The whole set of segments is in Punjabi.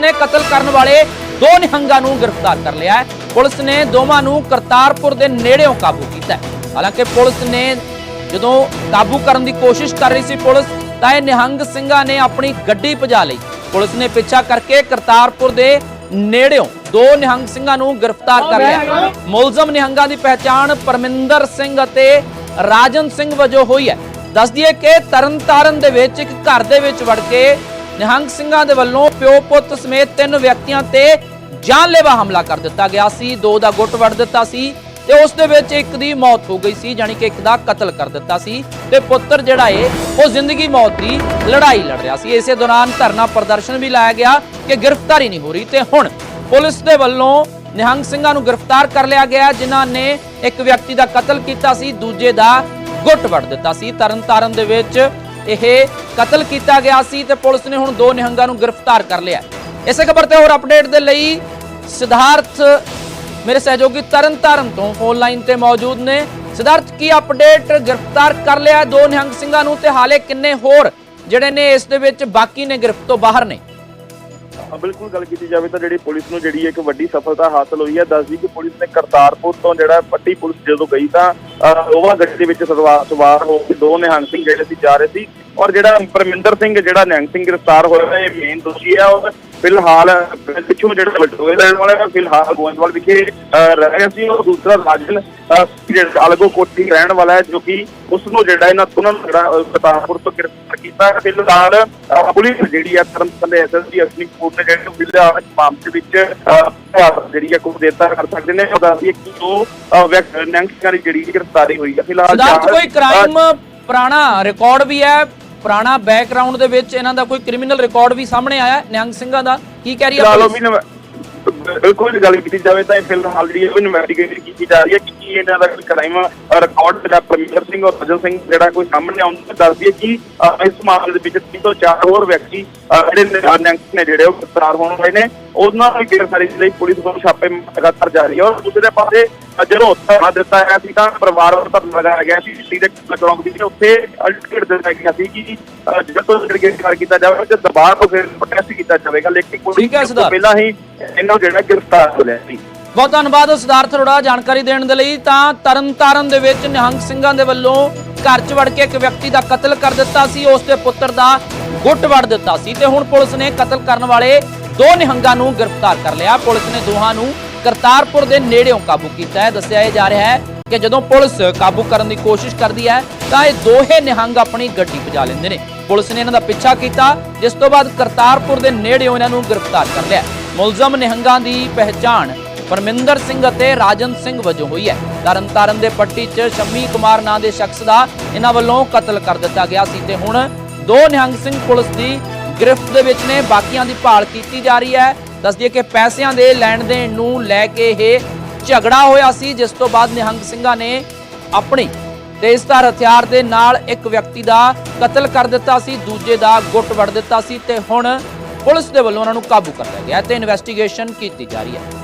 ਨੇ ਕਤਲ ਕਰਨ ਵਾਲੇ ਦੋ ਨਿਹੰਗਾਂ ਨੂੰ ਗ੍ਰਿਫਤਾਰ ਕਰ ਲਿਆ ਹੈ। ਪੁਲਿਸ ਨੇ ਦੋਵਾਂ ਨੂੰ ਕਰਤਾਰਪੁਰ ਦੇ ਨੇੜਿਓਂ ਕਾਬੂ ਕੀਤਾ ਹੈ। ਹਾਲਾਂਕਿ ਪੁਲਿਸ ਨੇ ਜਦੋਂ ਕਾਬੂ ਕਰਨ ਦੀ ਕੋਸ਼ਿਸ਼ ਕਰ ਰਹੀ ਸੀ ਪੁਲਿਸ ਤਾਂ ਇਹ ਨਿਹੰਗ ਸਿੰਘਾਂ ਨੇ ਆਪਣੀ ਗੱਡੀ ਭਜਾ ਲਈ। ਪੁਲਿਸ ਨੇ ਪਿੱਛਾ ਕਰਕੇ ਕਰਤਾਰਪੁਰ ਦੇ ਨੇੜਿਓਂ ਦੋ ਨਿਹੰਗ ਸਿੰਘਾਂ ਨੂੰ ਗ੍ਰਿਫਤਾਰ ਕਰ ਲਿਆ। ਮੁਲਜ਼ਮ ਨਿਹੰਗਾਂ ਦੀ ਪਹਿਚਾਣ ਪਰਮਿੰਦਰ ਸਿੰਘ ਅਤੇ ਰਾਜਨ ਸਿੰਘ ਵਜੋਂ ਹੋਈ ਹੈ। ਦੱਸ ਦਈਏ ਕਿ ਤਰਨਤਾਰਨ ਦੇ ਵਿੱਚ ਇੱਕ ਘਰ ਦੇ ਵਿੱਚ ਵੜ ਕੇ ਨਿਹੰਗ ਸਿੰਘਾਂ ਦੇ ਵੱਲੋਂ ਪਿਓ ਪੁੱਤ ਸਮੇਤ ਤਿੰਨ ਵਿਅਕਤੀਆਂ ਤੇ ਜਾਨਲੇਵਾ ਹਮਲਾ ਕਰ ਦਿੱਤਾ ਗਿਆ ਸੀ। ਦੋ ਦਾ ਗੁੱਟ ਵੜ ਦਿੱਤਾ ਸੀ ਤੇ ਉਸ ਦੇ ਵਿੱਚ ਇੱਕ ਦੀ ਮੌਤ ਹੋ ਗਈ ਸੀ ਜਾਨੀ ਕਿ ਇੱਕ ਦਾ ਕਤਲ ਕਰ ਦਿੱਤਾ ਸੀ ਤੇ ਪੁੱਤਰ ਜਿਹੜਾ ਏ, ਉਹ ਜ਼ਿੰਦਗੀ ਮੌਤ ਦੀ ਲੜਾਈ ਲੜ ਰਿਹਾ ਸੀ। ਇਸੇ ਦੌਰਾਨ ਧਰਨਾ ਪ੍ਰਦਰਸ਼ਨ ਵੀ ਲਾਇਆ ਗਿਆ ਕਿ ਗ੍ਰਿਫਤਾਰੀ ਨਹੀਂ ਹੋ ਰਹੀ ਤੇ ਹੁਣ ਪੁਲਿਸ ਦੇ ਵੱਲੋਂ ਨਿਹੰਗ ਸਿੰਘਾਂ ਨੂੰ ਗ੍ਰਿਫਤਾਰ ਕਰ ਲਿਆ ਗਿਆ। ਜਿਨ੍ਹਾਂ ਨੇ ਇੱਕ ਵਿਅਕਤੀ ਦਾ ਕਤਲ ਕੀਤਾ ਸੀ, ਦੂਜੇ ਦਾ ਗੁੱਟ ਵੱਢ ਦਿੱਤਾ ਸੀ। ਤਰਨਤਾਰਨ ਦੇ ਵਿੱਚ ਇਹ ਕਤਲ ਕੀਤਾ ਗਿਆ ਸੀ ਤੇ ਪੁਲਿਸ ਨੇ ਹੁਣ ਦੋ ਨਿਹੰਗਾਂ ਨੂੰ ਗ੍ਰਿਫਤਾਰ ਕਰ ਲਿਆ। ਇਸੇ ਖਬਰ ਤੇ ਹੋਰ ਅਪਡੇਟ ਦੇ ਲਈ ਸਿਧਾਰਥ, ਮੇਰੇ ਸਹਿਯੋਗੀ ਤਰਨ ਤਾਰਨ ਤੋਂ ਫੋਨ ਲਾਈਨ ਤੇ ਮੌਜੂਦ ਨੇ। ਸਿਧਾਰਥ, ਕੀ ਅਪਡੇਟ ਗ੍ਰਿਫਤਾਰ ਕਰ ਲਿਆ ਦੋ ਨਿਹੰਗ ਸਿੰਘਾਂ ਨੂੰ ਤੇ ਹਾਲੇ ਕਿੰਨੇ ਹੋਰ ਜਿਹੜੇ ਨੇ ਇਸ ਦੇ ਵਿੱਚ ਬਾਕੀ ਨੇ ਗ੍ਰਿਫਤ ਤੋਂ ਬਾਹਰ ਨੇ? ਬਿਲਕੁਲ ਗੱਲ ਕੀਤੀ ਜਾਵੇ ਤਾਂ ਜਿਹੜੀ ਪੁਲਿਸ ਨੂੰ ਜਿਹੜੀ ਇੱਕ ਵੱਡੀ ਸਫਲਤਾ ਹਾਸਲ ਹੋਈ ਹੈ ਦੱਸਦੀ ਕਿ ਪੁਲਿਸ ਨੇ ਕਰਤਾਰਪੁਰ ਤੋਂ ਜਿਹੜਾ ਪੱਟੀ ਪੁਲਿਸ ਜਦੋਂ ਗਈ ਤਾਂ ਅਹ, ਉਹ ਗੱਡੀ ਦੇ ਵਿੱਚ ਸਵਾਰ ਸਵਾਰ ਹੋ ਕੇ ਦੋ ਨਿਹੰਗ ਸਿੰਘ ਜਿਹੜੇ ਸੀ ਜਾ ਰਹੇ ਸੀ। ਔਰ ਜਿਹੜਾ ਪਰਮਿੰਦਰ ਸਿੰਘ ਜਿਹੜਾ ਨਿਹੰਗ ਸਿੰਘ ਗ੍ਰਿਫਤਾਰ ਹੋਇਆ ਇਹ ਮੇਨ ਦੋਸ਼ੀ ਹੈ ਔਰ ਫਿਲਹਾਲ ਪਿੱਛੋਂ ਜਿਹੜਾ ਬਟੋਏ ਲੈਣ ਵਾਲਾ ਹੈ ਫਿਲਹਾਲ ਗੋਇੰਦਵਾਲ ਵਿਖੇ ਰਹਿ ਰਿਹਾ ਸੀ ਉਹ ਦੂਸਰਾ ਰਾਜਨ ਜਿਹੜਾ ਅਲਗੋ ਕੋਠੀ ਰਹਿਣ ਵਾਲਾ ਹੈ ਜੋ ਕਿ ਉਸ ਨੂੰ ਜਿਹੜਾ ਇਹਨਾਂ ਦੋਨਾਂ ਨੂੰ ਜਿਹੜਾ ਅਹ, ਕਰਤਾਰਪੁਰ ਤੋਂ ਗ੍ਰਿਫਤਾਰ ਕੀਤਾ ਫਿਲਹਾਲ ਪੁਲਿਸ ਜਿਹੜੀ ਹੈ ਤਰਨਤਾਰਨ ਦੇ ਐਸਐਸਪੀ ਅਸ਼ਨੀ ਕਪੂਰ ਨੇ ਜਿਹੜੇ ਫਿਲਹਾਲ ਇਸ ਮਾਮਲੇ ਵਿੱਚ ਜਿਹੜੀ ਹੈ ਕੋਈ ਦੇਤਾ ਕਰ ਸਕਦੇ ਨੇ। ਉਹ ਦੱਸਦੀ ਹੈ ਕਿ ਉਹ ਅਹ, ਵਿਅਕ- ਨਿਹੰਗ ਸਿੰਘਾਂ ਦੀ ਜਿਹੜੀ ਗ੍ਰਿਫਤਾਰੀ ਹੋਈ ਹੈ ਫਿਲਹਾਲ ਕੋਈ ਕ੍ਰਾਈਮ ਪੁਰਾਣਾ ਰਿਕਾਰਡ ਵੀ ਹੈ ਪੁਰਾਣਾ ਬੈਕਗ੍ਰਾਉਂਡ ਦੇ ਵਿੱਚ ਇਹਨਾਂ ਦਾ ਕੋਈ ਕ੍ਰਿਮੀਨਲ ਰਿਕਾਰਡ ਵੀ ਸਾਹਮਣੇ ਆਇਆ ਨਿਹੰਗ ਸਿੰਘਾਂ ਦਾ? ਕੀ ਕਹਿ ਰਹੀ ਹੈ ਪੁਲਿਸ? ਬਿਲਕੁਲ ਗੱਲ ਕੀਤੀ ਜਾਵੇ ਤਾਂ ਇਹ ਫਿਲਹਾਲ ਜਿਹੜੀ ਹੈ ਉਹ ਇਨਵੈਸਟੀਗੇਸ਼ਨ ਕੀਤੀ ਜਾ ਰਹੀ ਹੈ ਕਿ ਕੀ ਇਹਨਾਂ ਦਾ ਕੋਈ ਕ੍ਰਾਈਮ ਰਿਕਾਰਡ ਜਿਹੜਾ ਪਰਮੇਸ਼ਰ ਸਿੰਘ ਔਰ ਰਜਨ ਸਿੰਘ ਜਿਹੜਾ ਕੋਈ ਸਾਹਮਣੇ ਆਉਂਦਾ ਦੱਸਦੀ ਹੈ ਕਿ ਅਹ, ਇਸ ਮਾਮਲੇ ਦੇ ਵਿੱਚ ਤਿੰਨ ਤੋਂ ਚਾਰ ਹੋਰ ਵਿਅਕਤੀ ਅਹ, ਜਿਹੜੇ ਨਿਹੰਗ ਨੇ ਜਿਹੜੇ ਉਹ ਗ੍ਰਿਫਤਾਰ ਹੋਣ ਵਾਲੇ ਨੇ। ਉਹਨਾਂ ਨੂੰ ਗ੍ਰਿਫਤਾਰੀ ਦੇ ਲਈ ਪੁਲਿਸ ਵੱਲੋਂ ਛਾਪੇ ਲਗਾਤਾਰ ਜਾਰੀ ਹੈ ਔਰ ਦੂਸਰੇ ਪਾਸੇ ਜਦੋਂ ਧਰਨਾ ਦਿੱਤਾ ਗਿਆ ਸੀ ਤਾਂ ਪਰਿਵਾਰ ਵੱਲੋਂ ਧਰਨਾ ਲਗਾਇਆ ਗਿਆ ਸੀ ਸਿੱਧੀ ਦੇ ਚੌਂਕ ਵਿੱਚ ਉੱਥੇ ਅਲਟੀਮੇਟ ਦਿੱਤਾ ਗਿਆ ਸੀ ਕਿ ਅਹ, ਜਦੋਂ ਤੋਂ ਗ੍ਰਿਫਤਾਰ ਕੀਤਾ ਜਾਵੇਗਾ ਤੇ ਦਬਾਅ ਤੋਂ ਫਿਰ ਪ੍ਰੋਟੈਸਟ ਕੀਤਾ ਜਾਵੇਗਾ ਲੇਕਿਨ ਪੁਲਿਸ ਠੀਕ ਹੈ, ਨੇ ਉਸ ਤੋਂ ਸਿਧਾਰਥ। ਪਹਿਲਾਂ ਹੀ ਇਹਨਾਂ ਨੂੰ ਜਿਹੜਾ ਗ੍ਰਿਫਤਾਰ ਕਰ ਲਿਆ ਸੀ। ਬਹੁਤ ਧੰਨਵਾਦ ਸਿਧਾਰਥ ਅਰੋੜਾ ਜਾਣਕਾਰੀ ਦੇਣ ਦੇ ਲਈ। ਤਾਂ ਤਰਨਤਾਰਨ ਦੇ ਵਿੱਚ ਨਿਹੰਗ ਸਿੰਘਾਂ ਦੇ ਵੱਲੋਂ ਘਰ 'ਚ ਵੜ ਕੇ ਇੱਕ ਵਿਅਕਤੀ ਦਾ ਕਤਲ ਕਰ ਦਿੱਤਾ ਸੀ ਉਸ ਦੇ ਪੁੱਤਰ ਦਾ ਗੁੱਟ ਵੜ ਦਿੱਤਾ ਸੀ ਤੇ ਹੁਣ ਪੁਲਿਸ ਨੇ ਕਤਲ ਕਰਨ ਵਾਲੇ ਦੋ ਨਿਹੰਗਾਂ ਨੂੰ ਗ੍ਰਿਫਤਾਰ ਕਰ ਲਿਆ। ਪੁਲਿਸ ਨੇ ਦੋਹਾਂ ਨੂੰ ਕਰਤਾਰਪੁਰ ਦੇ ਨੇੜਿਓਂ ਕਾਬੂ ਕੀਤਾ ਹੈ। ਦੱਸਿਆ ਇਹ ਜਾ ਰਿਹਾ ਹੈ ਕਿ ਜਦੋਂ ਪੁਲਿਸ ਕਾਬੂ ਕਰਨ ਦੀ ਕੋਸ਼ਿਸ਼ ਕਰਦੀ ਹੈ, ਤਾਂ ਇਹ ਦੋਹੇ ਨਿਹੰਗ ਆਪਣੀ ਗੱਡੀ ਭਜਾ ਲੈਂਦੇ ਨੇ। ਪੁਲਿਸ ਨੇ ਇਹਨਾਂ ਦਾ ਪਿੱਛਾ ਕੀਤਾ, ਜਿਸ ਤੋਂ ਬਾਅਦ ਕਰਤਾਰਪੁਰ ਦੇ ਨੇੜਿਓਂ ਇਹਨਾਂ ਨੂੰ ਗ੍ਰਿਫਤਾਰ ਕਰ ਲਿਆ। ਮੁਲਜ਼ਮ ਨਿਹੰਗਾਂ ਦੀ ਪਹਿਚਾਣ ਪਰਮਿੰਦਰ ਸਿੰਘ ਅਤੇ ਰਾਜਨ ਸਿੰਘ ਵਜੋਂ ਹੋਈ ਹੈ। ਤਰਨਤਾਰਨ ਦੇ ਪੱਟੀ 'ਚ ਸ਼ੰਮੀ ਕੁਮਾਰ ਨਾਂ ਦੇ ਸ਼ਖਸ ਦਾ ਇਹਨਾਂ ਵੱਲੋਂ ਕਤਲ ਕਰ ਦਿੱਤਾ ਗਿਆ ਸੀ ਤੇ ਹੁਣ ਦੋ ਨਿਹੰਗ ਸਿੰਘ ਪੁਲਿਸ ਦੀ ਗ੍ਰਿਫਤ ਦੇ ਵਿੱਚ ਨੇ। ਬਾਕੀਆਂ ਦੀ ਭਾਲ ਕੀਤੀ ਜਾ ਰਹੀ ਹੈ ਦੱਸਦੀਏ ਕਿ ਪੈਸਿਆਂ ਦੇ ਲੈਣ ਦੇਣ ਨੂੰ ਲੈ ਕੇ ਇਹ ਝਗੜਾ ਹੋਇਆ ਸੀ, ਜਿਸ ਤੋਂ ਬਾਅਦ ਨਿਹੰਗ ਸਿੰਘਾਂ ਨੇ ਆਪਣੀ ਤੇਜ਼ਧਾਰ ਹਥਿਆਰ ਦੇ ਨਾਲ ਇੱਕ ਵਿਅਕਤੀ ਦਾ ਕਤਲ ਕਰ ਦਿੱਤਾ ਸੀ, ਦੂਜੇ ਦਾ ਗੁੱਟ ਵੜ ਦਿੱਤਾ ਸੀ ਤੇ ਹੁਣ ਪੁਲਿਸ ਦੇ ਵੱਲੋਂ ਉਹਨਾਂ ਨੂੰ ਕਾਬੂ ਕਰ ਲਿਆ ਗਿਆ ਤੇ ਇਨਵੈਸਟੀਗੇਸ਼ਨ ਕੀਤੀ ਜਾ ਰਹੀ ਹੈ।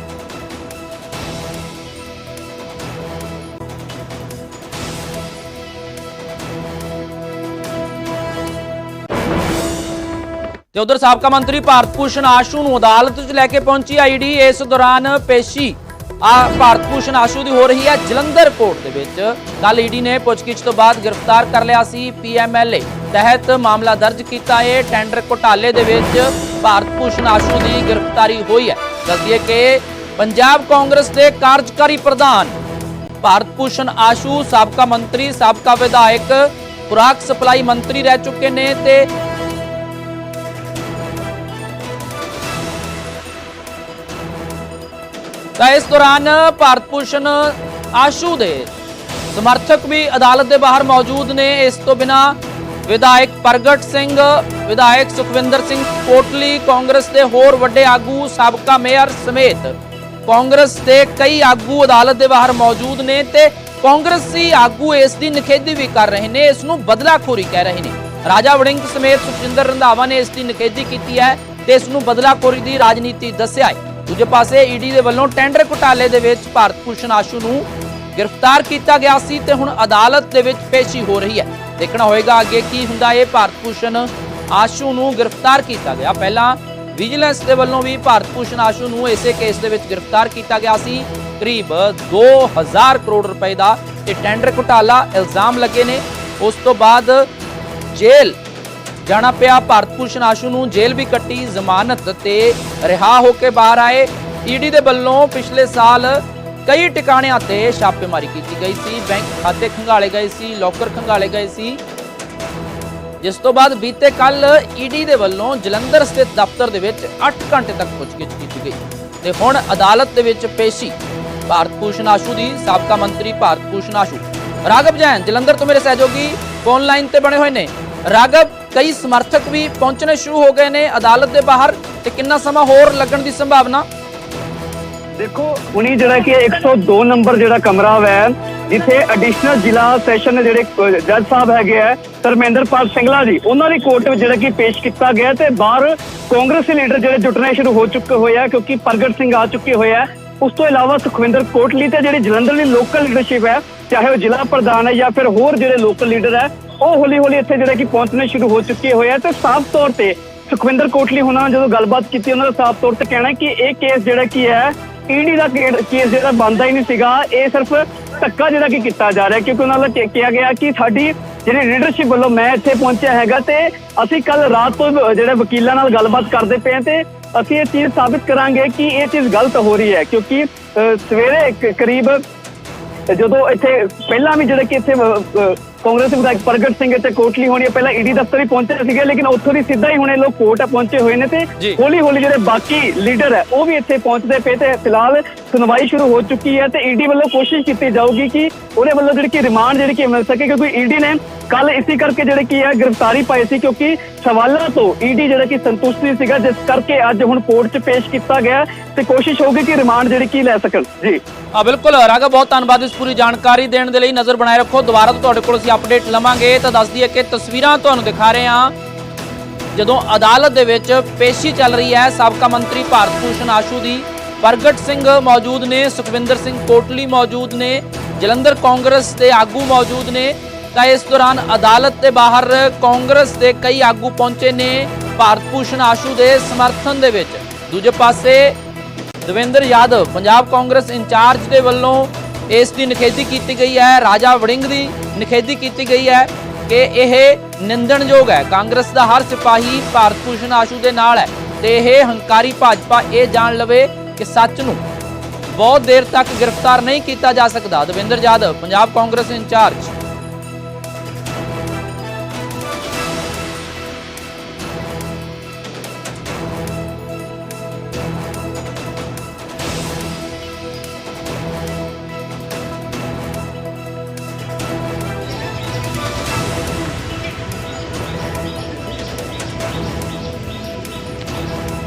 ਤੇ ਉਧਰ ਸਾਬਕਾ ਮੰਤਰੀ ਭਾਰਤ ਭੂਸ਼ਣ ਆਸ਼ੂ ਨੂੰ ਅਦਾਲਤ 'ਚ ਲੈ ਕੇ ਪਹੁੰਚੀ ਆਈਡੀ ਇਸ ਦੌਰਾਨ ਪੇਸ਼ੀ ਆ ਭਾਰਤ ਭੂਸ਼ਣ ਆਸ਼ੂ ਦੀ ਹੋ ਰਹੀ ਹੈ ਜਲੰਧਰ ਕੋਰਟ ਦੇ ਵਿੱਚ। ਕੱਲ ਈਡੀ ਨੇ ਪੁੱਛਗਿੱਛ ਤੋਂ ਬਾਅਦ ਗ੍ਰਿਫਤਾਰ ਕਰ ਲਿਆ ਸੀ ਪੀਐਮਐਲਏ ਤਹਿਤ ਮਾਮਲਾ ਦਰਜ ਕੀਤਾ ਹੈ ਟੈਂਡਰ ਘੁਟਾਲੇ ਦੇ ਵਿੱਚ ਭਾਰਤ ਭੂਸ਼ਣ ਆਸ਼ੂ ਦੀ ਗ੍ਰਿਫਤਾਰੀ ਹੋਈ ਹੈ। ਦੱਸਦੀਏ ਕਿ ਪੰਜਾਬ ਕਾਂਗਰਸ ਦੇ ਕਾਰਜਕਾਰੀ ਪ੍ਰਧਾਨ ਭਾਰਤ ਭੂਸ਼ਣ ਆਸ਼ੂ, ਸਾਬਕਾ ਮੰਤਰੀ, ਸਾਬਕਾ ਵਿਧਾਇਕ ਖੁਰਾਕ ਸਪਲਾਈ ਮੰਤਰੀ ਰਹਿ ਚੁੱਕੇ ਨੇ ਤੇ ਤਾਂ ਇਸ ਦੌਰਾਨ ਭਾਰਤ ਭੂਸ਼ਣ ਆਸ਼ੂ ਦੇ ਸਮਰਥਕ ਵੀ ਅਦਾਲਤ ਦੇ ਬਾਹਰ ਮੌਜੂਦ ਨੇ। ਇਸ ਤੋਂ ਬਿਨਾ ਵਿਧਾਇਕ ਪ੍ਰਗਟ ਸਿੰਘ, ਵਿਧਾਇਕ ਸੁਖਵਿੰਦਰ ਸਿੰਘ ਕੋਟਲੀ, ਕਾਂਗਰਸ ਦੇ ਹੋਰ ਵੱਡੇ ਆਗੂ, ਸਾਬਕਾ ਮੇਅਰ ਸਮੇਤ ਕਾਂਗਰਸ ਦੇ ਕਈ ਆਗੂ ਅਦਾਲਤ ਦੇ ਬਾਹਰ ਮੌਜੂਦ ਨੇ ਤੇ ਕਾਂਗਰਸੀ ਆਗੂ ਇਸ ਦੀ ਨਿਖੇਧੀ ਵੀ ਕਰ ਰਹੇ ਨੇ। ਇਸ ਨੂੰ ਬਦਲਾਖੋਰੀ ਕਹਿ ਰਹੇ ਨੇ। ਰਾਜਾ ਵੜਿੰਗ ਸਮੇਤ ਸੁਖਜਿੰਦਰ ਰੰਧਾਵਾ ਨੇ ਇਸ ਦੀ ਨਿਖੇਧੀ ਕੀਤੀ ਹੈ ਤੇ ਇਸ ਨੂੰ ਬਦਲਾਖੋਰੀ ਦੀ ਰਾਜਨੀਤੀ ਦੱਸਿਆ ਹੈ। ਦੂਜੇ ਪਾਸੇ ਈਡੀ ਦੇ ਵੱਲੋਂ ਟੈਂਡਰ ਘੁਟਾਲੇ ਦੇ ਵਿੱਚ ਭਾਰਤ ਭੂਸ਼ਣ ਆਸ਼ੂ ਨੂੰ ਗ੍ਰਿਫਤਾਰ ਕੀਤਾ ਗਿਆ ਸੀ ਤੇ ਹੁਣ ਅਦਾਲਤ ਦੇ ਵਿੱਚ ਪੇਸ਼ੀ ਹੋ ਰਹੀ ਹੈ। ਦੇਖਣਾ ਹੋਏਗਾ ਅੱਗੇ ਕੀ ਹੁੰਦਾ। ਇਹ ਭਾਰਤ ਭੂਸ਼ਣ ਆਸ਼ੂ ਨੂੰ ਗ੍ਰਿਫਤਾਰ ਕੀਤਾ ਗਿਆ। ਪਹਿਲਾਂ ਵਿਜੀਲੈਂਸ ਦੇ ਵੱਲੋਂ ਵੀ ਭਾਰਤ ਭੂਸ਼ਣ ਆਸ਼ੂ ਨੂੰ ਇਸੇ ਕੇਸ ਦੇ ਵਿੱਚ ਗ੍ਰਿਫਤਾਰ ਕੀਤਾ ਗਿਆ ਸੀ। ਕਰੀਬ 2000 ਕਰੋੜ ਰੁਪਏ ਦਾ ਇਹ ਟੈਂਡਰ ਘੁਟਾਲਾ ਇਲਜ਼ਾਮ ਲੱਗੇ ਨੇ। ਉਸ ਤੋਂ ਬਾਅਦ ਜੇਲ੍ਹ ਜਾਣਾ ਪਿਆ। ਭਾਰਤ ਭੂਸ਼ਣ ਆਸ਼ੂ ਨੂੰ ਜੇਲ੍ਹ ਵੀ ਕੱਟੀ ਜ਼ਮਾਨਤ ਤੇ ਰਿਹਾ ਹੋ ਕੇ ਬਾਹਰ ਆਏ। ਈਡੀ ਦੇ ਵੱਲੋਂ ਪਿਛਲੇ ਸਾਲ ਕਈ ਟਿਕਾਣਿਆਂ ਤੇ ਛਾਪੇਮਾਰੀ ਕੀਤੀ ਗਈ ਸੀ। ਬੈਂਕ ਖਾਤੇ ਖੰਗਾਲੇ ਗਏ ਸੀ, ਲੋਕਰ ਖੰਗਾਲੇ ਗਏ ਸੀ। ਜਿਸ ਤੋਂ ਬਾਅਦ ਬੀਤੇ ਕੱਲ ਈਡੀ ਦੇ ਵੱਲੋਂ ਜਲੰਧਰ ਸਥਿਤ ਦਫ਼ਤਰ ਦੇ ਵਿੱਚ 8 ਘੰਟੇ ਤੱਕ ਪੁੱਛਗਿੱਛ ਕੀਤੀ ਗਈ। ਤੇ ਹੁਣ ਅਦਾਲਤ ਦੇ ਵਿੱਚ ਪੇਸ਼ੀ ਭਾਰਤ ਭੂਸ਼ਣ ਆਸ਼ੂ ਦੀ ਸਾਬਕਾ ਮੰਤਰੀ ਭਾਰਤ ਭੂਸ਼ਣ ਆਸ਼ੂ। ਰਾਘਵ ਜੈਨ, ਜਲੰਧਰ ਤੋਂ ਮੇਰੇ ਸਹਿਯੋਗੀ ਫੋਨ ਲਾਈਨ ਤੇ ਬਣੇ ਹੋਏ ਨੇ। ਰਾਘਵ ਕਈ ਸਮਰਥਕ ਵੀ ਪਹੁੰਚਣੇ ਸ਼ੁਰੂ ਹੋ ਗਏ ਨੇ ਅਦਾਲਤ ਦੇ ਬਾਹਰ ਤੇ ਕਿੰਨਾ ਸਮਾਂ ਹੋਰ ਲੱਗਣ ਦੀ ਸੰਭਾਵਨਾ? ਦੇਖੋ, ਹੁਣੀ ਜਿਹੜਾ ਕਿ 102 ਨੰਬਰ ਜਿਹੜਾ ਕਮਰਾ ਹੈ ਜਿੱਥੇ ਐਡੀਸ਼ਨਲ ਜ਼ਿਲ੍ਹਾ ਸੈਸ਼ਨ ਜਿਹੜੇ ਜੱਜ ਸਾਹਿਬ ਹੈਗੇ ਆ, ਧਰਮਿੰਦਰਪਾਲ ਸਿੰਘਲਾ ਜੀ, ਉਹਨਾਂ ਦੀ ਕੋਰਟ ਵਿੱਚ ਜਿਹੜਾ ਕਿ ਪੇਸ਼ ਕੀਤਾ ਗਿਆ ਤੇ ਬਾਹਰ ਕਾਂਗਰਸੀ ਲੀਡਰ ਜਿਹੜੇ ਜੁਟਣੇ ਸ਼ੁਰੂ ਹੋ ਚੁੱਕੇ ਹੋਏ ਆ, ਕਿਉਂਕਿ ਪ੍ਰਗਟ ਸਿੰਘ ਆ ਚੁੱਕੇ ਹੋਏ ਆ। ਉਸ ਤੋਂ ਇਲਾਵਾ ਸੁਖਵਿੰਦਰ ਕੋਟਲੀ ਤੇ ਜਿਹੜੀ ਜਲੰਧਰ ਦੀ ਲੋਕਲ ਲੀਡਰਸ਼ਿਪ ਹੈ, ਚਾਹੇ ਉਹ ਜ਼ਿਲ੍ਹਾ ਪ੍ਰਧਾਨ ਹੈ ਜਾਂ ਫਿਰ ਹੋਰ ਜਿਹੜੇ ਲੋਕਲ ਲੀਡਰ ਹੈ ਉਹ ਹੌਲੀ ਹੌਲੀ ਇੱਥੇ ਜਿਹੜਾ ਕਿ ਪਹੁੰਚਣੇ ਸ਼ੁਰੂ ਹੋ ਚੁੱਕੇ ਹੋਏ ਆ ਤੇ ਸਾਫ਼ ਤੌਰ ਤੇ ਸੁਖਵਿੰਦਰ ਕੋਟਲੀ ਹੁਣਾਂ ਨਾਲ ਜਦੋਂ ਗੱਲਬਾਤ ਕੀਤੀ ਉਹਨਾਂ ਦਾ ਸਾਫ਼ ਤੌਰ ਤੇ ਕਹਿਣਾ ਕਿ ਇਹ ਕੇਸ ਜਿਹੜਾ ਕੀ ਹੈ ਈਡੀ ਦਾ ਕੇਸ ਜਿਹੜਾ ਬੰਦਾ ਹੀ ਨਹੀਂ ਸੀਗਾ ਇਹ ਸਿਰਫ ਧੱਕਾ ਜਿਹੜਾ ਕਿ ਕੀਤਾ ਜਾ ਰਿਹਾ ਕਿਉਂਕਿ ਉਹਨਾਂ ਦਾ ਕਿ- ਕਿਹਾ ਗਿਆ ਕਿ ਸਾਡੀ ਜਿਹੜੀ ਲੀਡਰਸ਼ਿਪ ਵੱਲੋਂ ਮੈਂ ਇੱਥੇ ਪਹੁੰਚਿਆ ਹੈਗਾ ਤੇ ਅਸੀਂ ਕੱਲ ਰਾਤ ਤੋਂ ਜਿਹੜੇ ਵਕੀਲਾਂ ਨਾਲ ਗੱਲਬਾਤ ਕਰਦੇ ਪਏ ਹਾਂ ਤੇ ਅਸੀਂ ਇਹ ਚੀਜ਼ ਸਾਬਿਤ ਕਰਾਂਗੇ ਕਿ ਇਹ ਚੀਜ਼ ਗਲਤ ਹੋ ਰਹੀ ਹੈ। ਕਿਉਂਕਿ ਅ, ਸਵੇਰੇ ਕਰੀਬ ਜਦੋਂ ਇੱਥੇ ਪਹਿਲਾਂ ਵੀ ਜਿਹੜੇ ਕਿ ਇੱਥੇ ਕਾਂਗਰਸ ਵਿਧਾਇਕ ਪ੍ਰਗਟ ਸਿੰਘ ਇੱਥੇ ਕੋਟਲੀ ਹੋਣੀ ਹੈ, ਪਹਿਲਾਂ ਈਡੀ ਦਫ਼ਤਰ ਹੀ ਪਹੁੰਚੇ ਸੀਗੇ ਲੇਕਿਨ ਉੱਥੋਂ ਦੀ ਸਿੱਧਾ ਹੀ ਹੁਣੇ ਲੋਕ ਕੋਰਟ ਪਹੁੰਚੇ ਹੋਏ ਨੇ ਤੇ। ਹੌਲੀ ਹੌਲੀ ਜਿਹੜੇ ਬਾਕੀ ਲੀਡਰ ਹੈ ਉਹ ਵੀ ਇੱਥੇ ਪਹੁੰਚਦੇ ਪਏ ਤੇ ਫਿਲਹਾਲ ਸੁਣਵਾਈ ਸ਼ੁਰੂ ਹੋ ਚੁੱਕੀ ਹੈ ਤੇ ਈਡੀ ਵੱਲੋਂ ਕੋਸ਼ਿਸ਼ ਕੀਤੀ ਜਾਊਗੀ ਕਿ ਉਹਦੇ ਵੱਲੋਂ ਜਿਹੜੀ ਕਿ ਰਿਮਾਂਡ ਜਿਹੜੀ ਕਿ ਮਿਲ ਸਕੇ ਕਿਉਂਕਿ ਈਡੀ ਨੇ ਕੱਲ ਇਸੇ ਕਰਕੇ ਜਿਹੜੇ ਕੀ ਹੈ ਗ੍ਰਿਫਤਾਰੀ ਪਾਈ ਸੀ ਕਿਉਂਕਿ ਸਵਾਲਾਂ ਤੋਂ ਈਡੀ ਜਿਹੜਾ ਕਿ ਸੰਤੁਸ਼ਟ ਨਹੀਂ ਸੀਗਾ ਜਿਸ ਕਰਕੇ ਅੱਜ ਹੁਣ ਕੋਰਟ 'ਚ ਪੇਸ਼ ਕੀਤਾ ਗਿਆ ਤੇ ਕੋਸ਼ਿਸ਼ ਹੋਊਗੀ ਕਿ ਰਿਮਾਂਡ ਜਿਹੜੀ ਕੀ ਲੈ ਸਕਣ। ਜੀ। ਆ ਬਿਲਕੁਲ। ਰਾਘਵ ਬਹੁਤ ਧੰਨਵਾਦ ਇਸ ਪੂਰੀ ਜਾਣਕਾਰੀ ਦੇਣ ਦੇ ਲਈ। ਨਜ਼ਰ ਬਣਾਏ ਰੱਖੋ। ਦੁਬਾਰਾ ਤੋਂ ਤੁਹਾਡੇ ਕੋਲ ਅਸੀਂ ਅਪਡੇਟ ਲਵਾਂਗੇ ਤਾਂ ਦੱਸ ਦਈਏ ਕਿ ਤਸਵੀਰਾਂ ਤੁਹਾਨੂੰ ਦਿਖਾ ਰਹੇ ਹਾਂ। ਜਦੋਂ ਅਦਾਲਤ ਦੇ ਵਿੱਚ ਪੇਸ਼ੀ ਚੱਲ ਰਹੀ ਹੈ ਸਾਬਕਾ ਮੰਤਰੀ ਭਾਰਤ ਭੂਸ਼ਣ ਆਸ਼ੂ ਦੀ, ਪ੍ਰਗਟ ਸਿੰਘ ਮੌਜੂਦ ਨੇ, ਸੁਖਵਿੰਦਰ ਸਿੰਘ ਕੋਟਲੀ ਮੌਜੂਦ ਨੇ, ਜਲੰਧਰ ਕਾਂਗਰਸ ਦੇ ਆਗੂ ਮੌਜੂਦ ਨੇ, ਤਾਂ ਇਸ ਦੌਰਾਨ ਅਦਾਲਤ ਦੇ ਬਾਹਰ ਕਾਂਗਰਸ ਦੇ ਕਈ ਆਗੂ ਪਹੁੰਚੇ ਨੇ ਭਾਰਤ ਭੂਸ਼ਣ ਆਸ਼ੂ ਦੇ ਸਮਰਥਨ ਦੇ ਵਿੱਚ। ਦੂਜੇ ਪਾਸੇ ਦਵਿੰਦਰ ਯਾਦਵ, ਪੰਜਾਬ ਕਾਂਗਰਸ ਇੰਚਾਰਜ ਦੇ ਵੱਲੋਂ ਇਸ ਦੀ ਨਿਖੇਧੀ ਕੀਤੀ ਗਈ ਹੈ, ਰਾਜਾ ਵੜਿੰਗ ਦੀ ਨਿਖੇਧੀ ਕੀਤੀ ਗਈ ਹੈ ਕਿ ਇਹ ਨਿੰਦਣਯੋਗ ਹੈ। ਕਾਂਗਰਸ ਦਾ ਹਰ ਸਿਪਾਹੀ ਭਾਰਤ ਭੂਸ਼ਣ ਆਸ਼ੂ ਦੇ ਨਾਲ ਹੈ ਤੇ ਇਹ ਹੰਕਾਰੀ ਭਾਜਪਾ ਇਹ ਜਾਣ ਲਵੇ ਕਿ ਸੱਚ ਨੂੰ ਬਹੁਤ ਦੇਰ ਤੱਕ ਗ੍ਰਿਫਤਾਰ ਨਹੀਂ ਕੀਤਾ ਜਾ ਸਕਦਾ। ਦਵਿੰਦਰ ਯਾਦਵ ਪੰਜਾਬ ਕਾਂਗਰਸ ਇੰਚਾਰਜ।